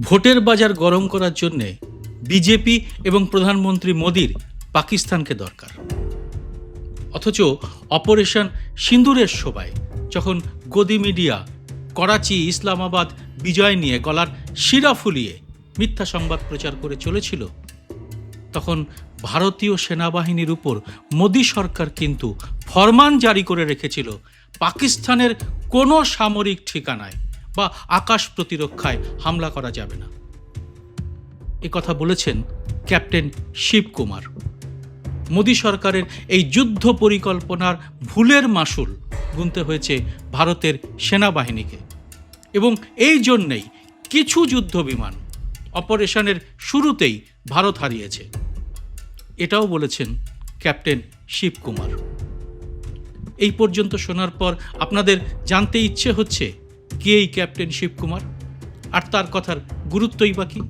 ভোটের বাজার গরম করার জন্যে বিজেপি এবং প্রধানমন্ত্রী মোদির পাকিস্তানকে দরকার। অথচ অপারেশন সিন্দুরের সভায় যখন গদি মিডিয়া করাচি, ইসলামাবাদ, বিজয় নিয়ে গলার শিরা ফুলিয়ে মিথ্যা সংবাদ প্রচার করে চলেছিল, তখন ভারতীয় সেনাবাহিনীর উপর মোদী সরকার কিন্তু ফরমান জারি করে রেখেছিল পাকিস্তানের কোনো সামরিক ঠিকানায়। বা আকাশ প্রতিরক্ষায় হামলা করা যাবে না। এ কথা বলেছেন ক্যাপ্টেন শিবকুমার মোদী সরকারের এই যুদ্ধ পরিকল্পনার ভুলের মাসুল গুনতে হয়েছে ভারতের সেনাবাহিনীকে। এবং এই জন্যেই কিছু যুদ্ধ বিমান অপারেশনের শুরুতেই ভারত হারিয়েছে। এটাও বলেছেন ক্যাপ্টেন শিবকুমার এই পর্যন্ত শোনার পর আপনাদের জানতে ইচ্ছে হচ্ছে কে এই ক্যাপ্টেন শিবকুমার আর তার কথার গুরুত্বই বা কি?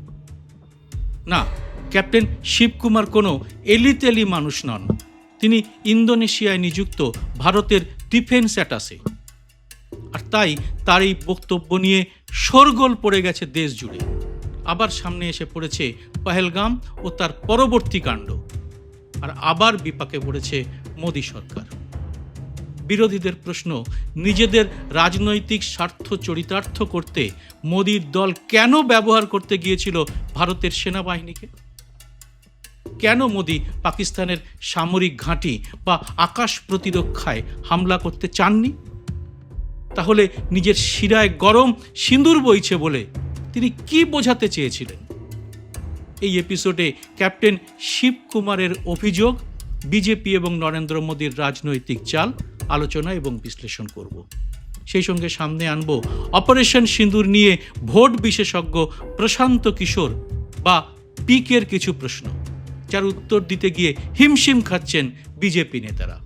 না, ক্যাপ্টেন শিবকুমার কোনো এলিতেলি মানুষ নন। তিনি ইন্দোনেশিয়ায় নিযুক্ত ভারতের ডিফেন্স অ্যাটাসে। আর তাই তার এই বক্তব্য নিয়ে শোরগোল পড়ে গেছে দেশ জুড়ে। আবার সামনে এসে পড়েছে পহেলগাম ও তার পরবর্তী কাণ্ড। আর আবার বিপাকে পড়েছে মোদী সরকার। বিরোধীদের প্রশ্ন, নিজেদের রাজনৈতিক স্বার্থ চরিতার্থ করতে মোদীর দল কেন ব্যবহার করতে গিয়েছিল ভারতের সেনাবাহিনীকে? কেন মোদী পাকিস্তানের সামরিক ঘাঁটি বা আকাশ প্রতিরক্ষায় হামলা করতে চাননি? তাহলে নিজের শিরায় গরম সিঁদুর বইছে বলে তিনি কি বোঝাতে চেয়েছিলেন? এই এপিসোডে ক্যাপ্টেন শিবকুমারের অভিযোগ, বিজেপি এবং নরেন্দ্র মোদীর রাজনৈতিক চাল আলোচনা এবং বিশ্লেষণ করব। সেই সঙ্গে সামনে আনব অপারেশন সিঁদুর নিয়ে ভোট বিশেষজ্ঞ প্রশান্ত কিশোর বা পিকের কিছু প্রশ্ন, যার উত্তর দিতে গিয়ে হিমশিম খাচ্ছেন বিজেপি নেতারা।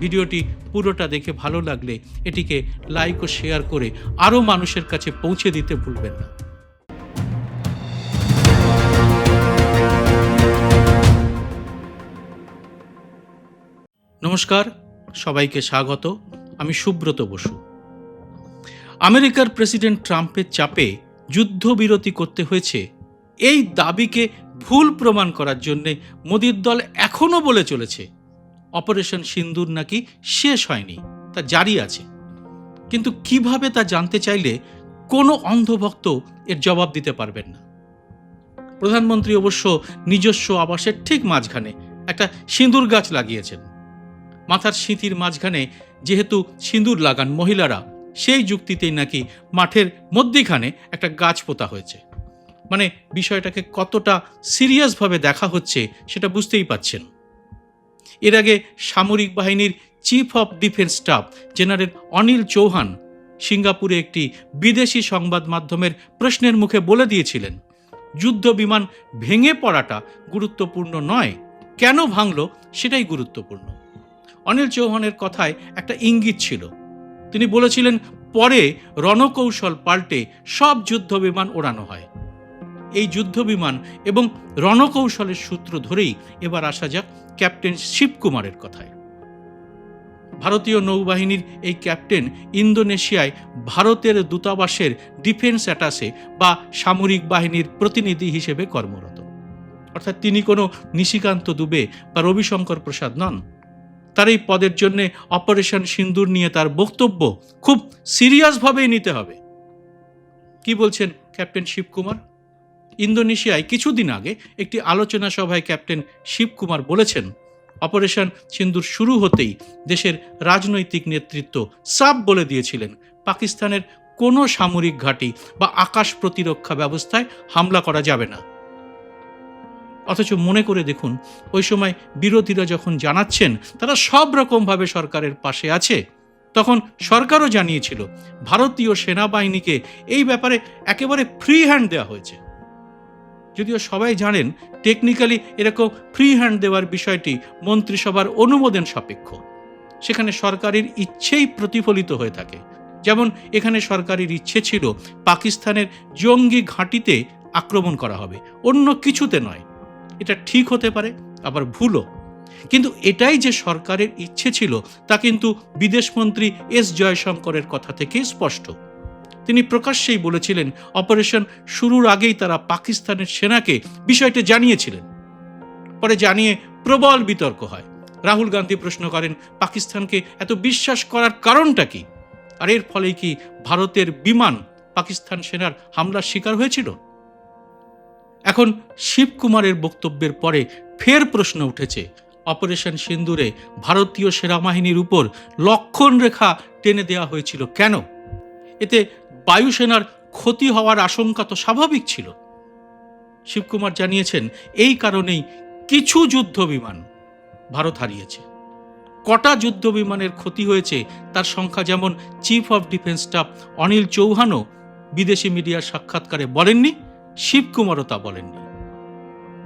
ভিডিওটি পুরোটা দেখে ভালো লাগলে এটিকে লাইক ও শেয়ার করে আরও মানুষের কাছে পৌঁছে দিতে ভুলবেন না। নমস্কার সবাইকে স্বাগত। আমি সুব্রত বসু। আমেরিকার প্রেসিডেন্ট ট্রাম্পের চাপে যুদ্ধবিরতি করতে হয়েছে। এই দাবিকে ভুল প্রমাণ করার জন্যে মোদির দল এখনও বলে চলেছে। অপারেশন সিন্দুর নাকি শেষ হয়নি, তা জারি আছে। কিন্তু কীভাবে তা জানতে চাইলে কোনো অন্ধভক্ত এর জবাব দিতে পারবেন না। প্রধানমন্ত্রী অবশ্য নিজস্ব আবাসের ঠিক মাঝখানে একটা সিঁদুর গাছ লাগিয়েছেন। মাথার সিঁথির মাঝখানে যেহেতু সিঁদুর লাগান মহিলারা, সেই যুক্তিতেই নাকি মাঠের মধ্যিখানে একটা গাছ পোতা হয়েছে। মানে বিষয়টাকে কতটা সিরিয়াসভাবে দেখা হচ্ছে সেটা বুঝতেই পাচ্ছেন। এর আগে সামরিক বাহিনীর chief of defence staff general Anil Chauhan সিঙ্গাপুরে একটি বিদেশি সংবাদ মাধ্যমের প্রশ্নের মুখে বলে দিয়েছিলেন, যুদ্ধ বিমান ভেঙে পড়াটা গুরুত্বপূর্ণ নয়। কেন ভাঙল সেটাই গুরুত্বপূর্ণ। অনিল চৌহানের কথায় একটা ইঙ্গিত ছিল। তিনি বলেছিলেন, পরে রণকৌশল পাল্টে সব যুদ্ধ বিমান ওড়ানো হয়। এই যুদ্ধ বিমান এবং রণকৌশলের সূত্র ধরেই এবার আসা যাক ক্যাপ্টেন শিবকুমারের কথায়। ভারতীয় নৌবাহিনীর এই ক্যাপ্টেন ইন্দোনেশিয়ায় ভারতের দূতাবাসের ডিফেন্স অ্যাটাসে বা সামরিক বাহিনীর প্রতিনিধি হিসেবে কর্মরত। অর্থাৎ তিনি কোনো নিশিকান্ত দুবে বা রবিশঙ্কর প্রসাদ নন। তার এই পদের জন্যে অপারেশন সিন্দুর নিয়ে তার বক্তব্য খুব সিরিয়াসভাবেই নিতে হবে। কি বলছেন ক্যাপ্টেন শিবকুমার? ইন্দোনেশিয়ায় কিছুদিন আগে একটি আলোচনা সভায় ক্যাপ্টেন শিবকুমার বলেছেন, অপারেশন সিন্দুর শুরু হতেই দেশের রাজনৈতিক নেতৃত্ব সাফ বলে দিয়েছিলেন। পাকিস্তানের কোনো সামরিক ঘাঁটি বা আকাশ প্রতিরক্ষা ব্যবস্থায় হামলা করা যাবে না। অথচ মনে করে দেখুন, ওই সময় বিরোধীরা যখন জানাচ্ছেন, তারা সব রকমভাবে সরকারের পাশে আছে। তখন সরকারও জানিয়েছিল, ভারতীয় সেনাবাহিনীকে এই ব্যাপারে একেবারে ফ্রি হ্যান্ড দেওয়া হয়েছে। যদিও সবাই জানেন টেকনিক্যালি এরকম ফ্রি হ্যান্ড দেওয়ার বিষয়টি মন্ত্রিসভার অনুমোদন সাপেক্ষ। সেখানে সরকারের ইচ্ছেই প্রতিফলিত হয়ে থাকে। যেমন এখানে সরকারের ইচ্ছে ছিল, পাকিস্তানের জঙ্গি ঘাঁটিতে আক্রমণ করা হবে। অন্য কিছুতে নয়। এটা ঠিক হতে পারে, আবার ভুলও। কিন্তু এটাই যে সরকারের ইচ্ছে ছিল, তা কিন্তু বিদেশমন্ত্রী এস জয়শঙ্করের কথা থেকে স্পষ্ট। তিনি প্রকাশ্যেই বলেছিলেন, অপারেশন শুরুর আগেই তারা পাকিস্তানের সেনাকে বিষয়টি জানিয়েছিলেন। পরে জানিয়ে প্রবল বিতর্ক হয়। রাহুল গান্ধী প্রশ্ন করেন, পাকিস্তানকে এত বিশ্বাস করার কারণটা কি? আর এর ফলেই কি ভারতের বিমান পাকিস্তান সেনার হামলার শিকার হয়েছিল? এখন শিবকুমারের বক্তব্যের পরে ফের প্রশ্ন উঠেছে। অপারেশন সিন্দুরে ভারতীয় সেনাবাহিনীর উপর লক্ষণ রেখা টেনে দেওয়া হয়েছিল কেন? এতে বায়ুসেনার ক্ষতি হওয়ার আশঙ্কা তো স্বাভাবিক ছিল। শিবকুমার জানিয়েছেন, এই কারণেই কিছু যুদ্ধ বিমান ভারত হারিয়েছে। কটা যুদ্ধ বিমানের ক্ষতি হয়েছে তার সংখ্যা যেমন chief of defence staff Anil চৌহানও বিদেশি মিডিয়ার সাক্ষাৎকারে বলেননি শিবকুমারও তা বলেননি।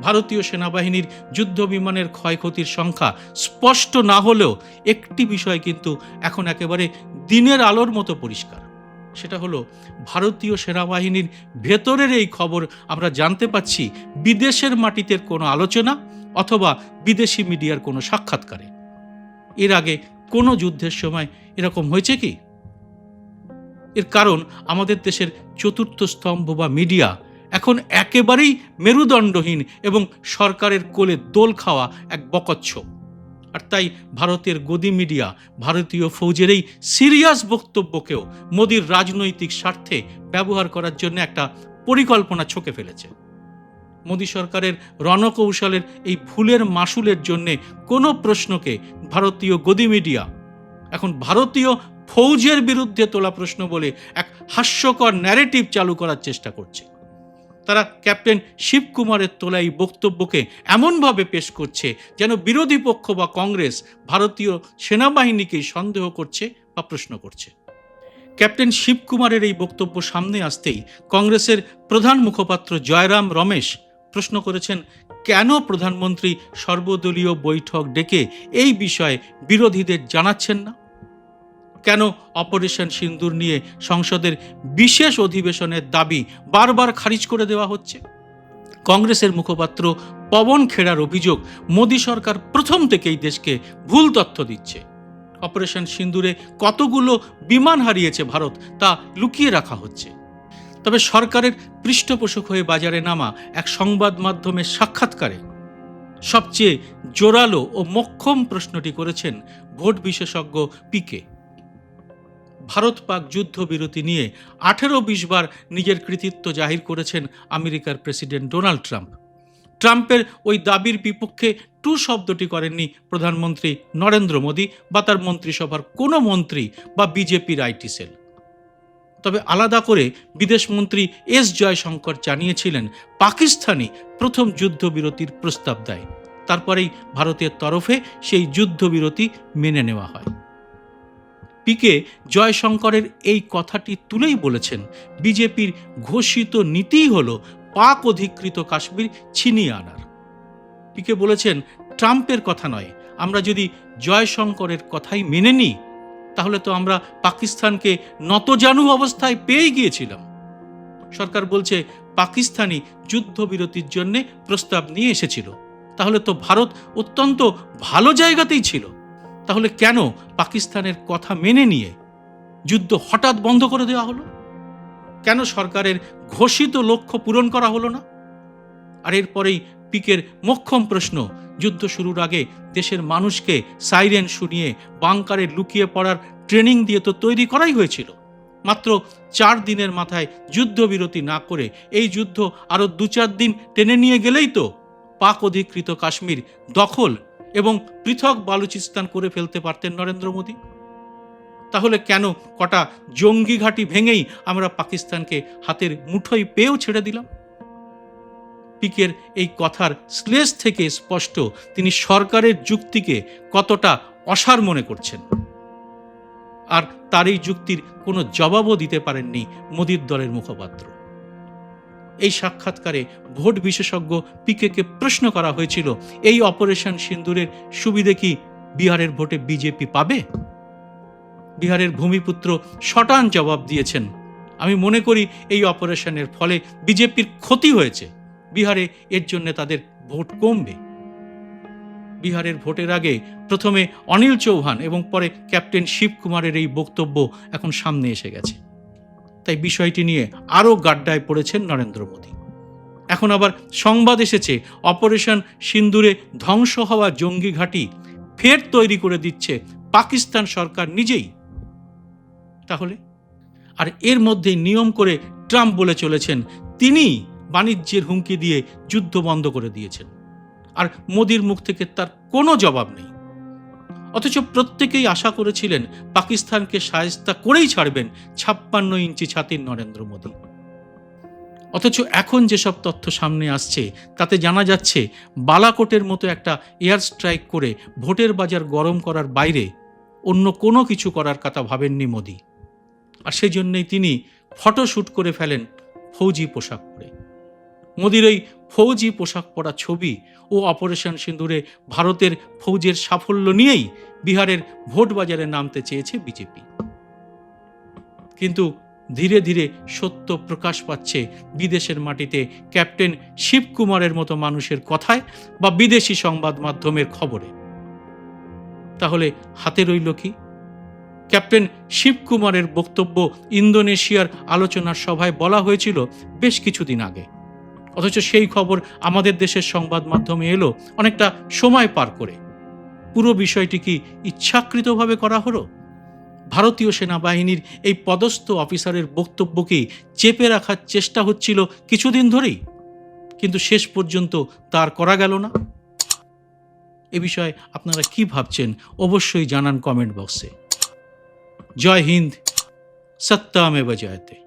ভারতীয় সেনাবাহিনীর যুদ্ধ বিমানের ক্ষয়ক্ষতির সংখ্যা স্পষ্ট না হলেও একটি বিষয় কিন্তু এখন একেবারে দিনের আলোর মতো পরিষ্কার। সেটা হলো ভারতীয় সেনাবাহিনীর ভেতরের এই খবর আমরা জানতে পাচ্ছি বিদেশের মাটিতে কোনো আলোচনা অথবা বিদেশি মিডিয়ার কোনো সাক্ষাৎকারে। এর আগে কোনো যুদ্ধের সময় এরকম হয়েছে কি? এর কারণ আমাদের দেশের চতুর্থ স্তম্ভ বা মিডিয়া এখন একেবারেই মেরুদণ্ডহীন এবং সরকারের কোলে দোল খাওয়া এক বকচ্ছ। আর তাই ভারতের গদি মিডিয়া ভারতীয় ফৌজের এই সিরিয়াস বক্তব্যকেও মোদির রাজনৈতিক স্বার্থে ব্যবহার করার জন্য একটা পরিকল্পনা ছকে ফেলেছে। মোদী সরকারের রণকৌশলের এই ভুলের মাসুলের জন্যে কোনো প্রশ্নকে ভারতীয় গদি মিডিয়া, এখন ভারতীয় ফৌজের বিরুদ্ধে তোলা প্রশ্ন বলে এক হাস্যকর ন্যারেটিভ চালু করার চেষ্টা করছে। তারা ক্যাপ্টেন শিবকুমারের তোলা এই বক্তব্যকে এমনভাবে পেশ করছে যেন বিরোধী পক্ষ বা কংগ্রেস ভারতীয় সেনাবাহিনীকেই সন্দেহ করছে বা প্রশ্ন করছে। ক্যাপ্টেন শিবকুমারের এই বক্তব্য সামনে আসতেই কংগ্রেসের প্রধান মুখপাত্র জয়রাম রমেশ প্রশ্ন করেছেন, কেন প্রধানমন্ত্রী সর্বদলীয় বৈঠক ডেকে এই বিষয়ে বিরোধীদের জানাচ্ছেন না? কেন অপারেশন সিন্দুর নিয়ে সংসদের বিশেষ অধিবেশনের দাবি বারবার খারিজ করে দেওয়া হচ্ছে? কংগ্রেসের মুখপাত্র পবন খেড়ার অভিযোগ, মোদী সরকার প্রথম থেকেই দেশকে ভুল তথ্য দিচ্ছে। অপারেশন সিন্দুরে কতগুলো বিমান হারিয়েছে ভারত তা লুকিয়ে রাখা হচ্ছে। তবে সরকারের পৃষ্ঠপোষক হয়ে বাজারে নামা এক সংবাদ মাধ্যমের সাক্ষাৎকারে সবচেয়ে জোরালো ও মক্ষম প্রশ্নটি করেছেন ভোট বিশেষজ্ঞ পিকে ভারত পাক যুদ্ধবিরতি নিয়ে আঠেরো বিশ বার নিজের কৃতিত্ব জাহির করেছেন আমেরিকার প্রেসিডেন্ট ডোনাল্ড ট্রাম্প। ট্রাম্পের ওই দাবির বিপক্ষে টু শব্দটি করেননি প্রধানমন্ত্রী নরেন্দ্র মোদী বা তার মন্ত্রিসভার কোনো মন্ত্রী বা বিজেপির আইটি সেল। তবে আলাদা করে বিদেশমন্ত্রী এস জয়শঙ্কর জানিয়েছিলেন, পাকিস্তানই প্রথম যুদ্ধবিরতির প্রস্তাব দেয়। তারপরেই ভারতের তরফে সেই যুদ্ধবিরতি মেনে নেওয়া হয়। পিকে জয়শঙ্করের এই কথাটি তুলেই বলেছেন। বিজেপির ঘোষিত নীতিই হল পাক অধিকৃত কাশ্মীর ছিনিয়ে আনার। পিকে বলেছেন, ট্রাম্পের কথা নয়, আমরা যদি জয়শঙ্করের কথাই মেনে নিই, তাহলে তো আমরা পাকিস্তানকে নতজানু অবস্থায় পেয়ে গিয়েছিলাম। সরকার বলছে পাকিস্তানি যুদ্ধবিরতির জন্যে প্রস্তাব নিয়ে এসেছিল। তাহলে তো ভারত অত্যন্ত ভালো জায়গাতেই ছিল। তাহলে কেন পাকিস্তানের কথা মেনে নিয়ে যুদ্ধ হঠাৎ বন্ধ করে দেওয়া হলো? কেন সরকারের ঘোষিত লক্ষ্য পূরণ করা হলো না? আর এরপরেই পিকের মক্ষম প্রশ্ন, যুদ্ধ শুরুর আগে দেশের মানুষকে সাইরেন শুনিয়ে বাংকারে লুকিয়ে পড়ার ট্রেনিং দিয়ে তো তৈরি করাই হয়েছিল। মাত্র চার দিনের মাথায় যুদ্ধবিরতি না করে এই যুদ্ধ আরও দু চার দিন টেনে নিয়ে গেলেই তো পাক অধিকৃত কাশ্মীর দখল এবং পৃথক বালুচিস্তান করে ফেলতে পারতেন নরেন্দ্র মোদী। তাহলে কেন কটা জঙ্গি ঘাঁটি ভেঙেই আমরা পাকিস্তানকে হাতের মুঠোয় পেয়েও ছেড়ে দিলাম? পিকের এই কথার শ্লেষ থেকে স্পষ্ট তিনি সরকারের যুক্তিকে কতটা অসার মনে করছেন। আর তার এই যুক্তির কোনো জবাবও দিতে পারেননি মোদীর দলের মুখপাত্র। এই সাক্ষাৎকারে ভোট বিশেষজ্ঞ পিকেকে প্রশ্ন করা হয়েছিল, এই অপারেশন সিন্দুরের সুবিধে কি বিহারের ভোটে বিজেপি পাবে? বিহারের ভূমিপুত্র শটান জবাব দিয়েছেন, আমি মনে করি এই অপারেশনের ফলে বিজেপির ক্ষতি হয়েছে। বিহারে এর জন্য তাদের ভোট কমবে। বিহারের ভোটের আগে প্রথমে অনিল চৌহান এবং পরে ক্যাপ্টেন শিবকুমারের এই বক্তব্য এখন সামনে এসে গেছে। তাই বিষয়টি নিয়ে আরও গাড্ডায় পড়েছেন নরেন্দ্র মোদী। এখন আবার সংবাদ এসেছে, অপারেশন সিন্দুরে ধ্বংস হওয়া জঙ্গি ঘাঁটি ফের তৈরি করে দিচ্ছে পাকিস্তান সরকার নিজেই। তাহলে? আর এর মধ্যেই নিয়ম করে ট্রাম্প বলে চলেছেন, তিনি বাণিজ্যের হুমকি দিয়ে যুদ্ধ বন্ধ করে দিয়েছেন। আর মোদির মুখ থেকে তার কোনো জবাব নেই। অথচ প্রত্যেকেই আশা করেছিলেন পাকিস্তানকে সায়স্তা করেই ছাড়বেন ছাপ্পান্ন ইঞ্চি ছাতির নরেন্দ্র মোদী। অথচ এখন যেসব তথ্য সামনে আসছে, তাতে জানা যাচ্ছে বালাকোটের মতো একটা এয়ার স্ট্রাইক করে ভোটের বাজার গরম করার বাইরে অন্য কোনো কিছু করার কথা ভাবেননি মোদী। আর সেই জন্যই তিনি ফটোশ্যুট করে ফেলেন ফৌজি পোশাক পরে। মোদির ওই ফৌজি পোশাক পরা ছবি ও অপারেশন সিন্দুরে ভারতের ফৌজের সাফল্য নিয়েই বিহারের ভোট বাজারে নামতে চেয়েছে বিজেপি। কিন্তু ধীরে ধীরে সত্য প্রকাশ পাচ্ছে বিদেশের মাটিতে ক্যাপ্টেন শিবকুমারের মতো মানুষের কথায় বা বিদেশি সংবাদ মাধ্যমের খবরে। তাহলে হাতে রইল কি? ক্যাপ্টেন শিবকুমারের বক্তব্য ইন্দোনেশিয়ার আলোচনার সভায় বলা হয়েছিল বেশ কিছুদিন আগে। অথচ সেই খবর আমাদের দেশের সংবাদ মাধ্যমে এলো, অনেকটা সময় পার করে। পুরো বিষয়টি কি ইচ্ছাকৃতভাবে করা হলো? ভারতীয় সেনাবাহিনীর এই পদস্থ অফিসারের বক্তব্যকে চেপে রাখার চেষ্টা হচ্ছিল কিছুদিন ধরেই, কিন্তু শেষ পর্যন্ত তার করা গেল না। এ বিষয়ে আপনারা কি ভাবছেন অবশ্যই জানান কমেন্ট বক্সে। জয় হিন্দ সত্যামে বজায়তে।